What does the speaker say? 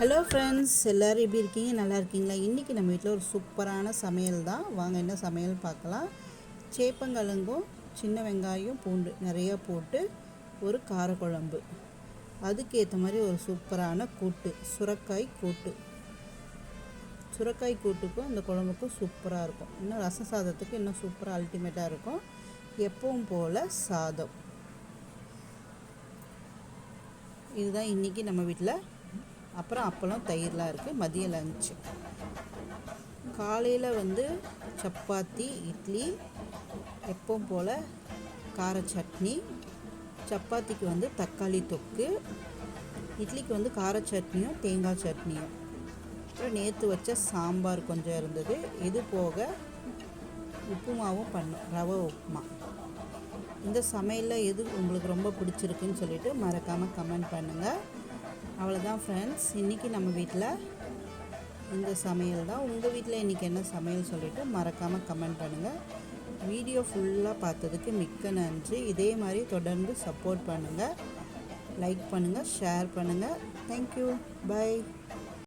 Hello friends எல்லோரும் எப்படி இருக்கீங்க? நல்லா இருக்கீங்களா? இன்றைக்கி நம்ம வீட்டில் ஒரு சூப்பரான சமையல் தான். வாங்க என்ன சமையல் பார்க்கலாம். சேப்பங்கிழங்கும் சின்ன வெங்காயம் பூண்டு நிறையா போட்டு ஒரு காரக்குழம்பு. அதுக்கேற்ற மாதிரி ஒரு சூப்பரான கூட்டு சுரக்காய் கூட்டு. சுரக்காய் கூட்டுக்கும் அந்த குழம்புக்கும் சூப்பராக இருக்கும். இன்னும் ரசம் சாதத்துக்கு இன்னும் சூப்பராக அல்டிமேட்டாக இருக்கும். எப்பவும் போல் சாதம். இதுதான் இன்றைக்கி நம்ம வீட்டில் அப்புறம் அப்பளம் தயிர்லாம் இருக்குது மதிய லஞ்சு காலையில் வந்து சப்பாத்தி இட்லி எப்பவும் போல் கார சட்னி. சப்பாத்திக்கு வந்து தக்காளி தொக்கு. இட்லிக்கு வந்து கார சட்னியும் தேங்காய் சட்னியும். அப்புறம் நேற்று வச்ச சாம்பார் கொஞ்சம் இருந்தது. இது போக உப்புமாவும் பண்ணோம் ரவை உப்புமா. இந்த சமையலில் எது உங்களுக்கு ரொம்ப பிடிச்சிருக்குன்னு சொல்லிட்டு மறக்காமல் கமெண்ட் பண்ணுங்கள் அவ்வளோதான் ஃப்ரெண்ட்ஸ் இன்றைக்கி நம்ம வீட்டில் இந்த சமையல் தான். உங்கள் வீட்டில் இன்றைக்கி என்ன சமையல் சொல்லிவிட்டு மறக்காமல் கமெண்ட் பண்ணுங்கள் வீடியோ ஃபுல்லாக பார்த்ததுக்கு மிக்க நன்றி. இதே மாதிரி தொடர்ந்து சப்போர்ட் பண்ணுங்கள் லைக் பண்ணுங்கள் ஷேர் பண்ணுங்கள் தேங்க்யூ பை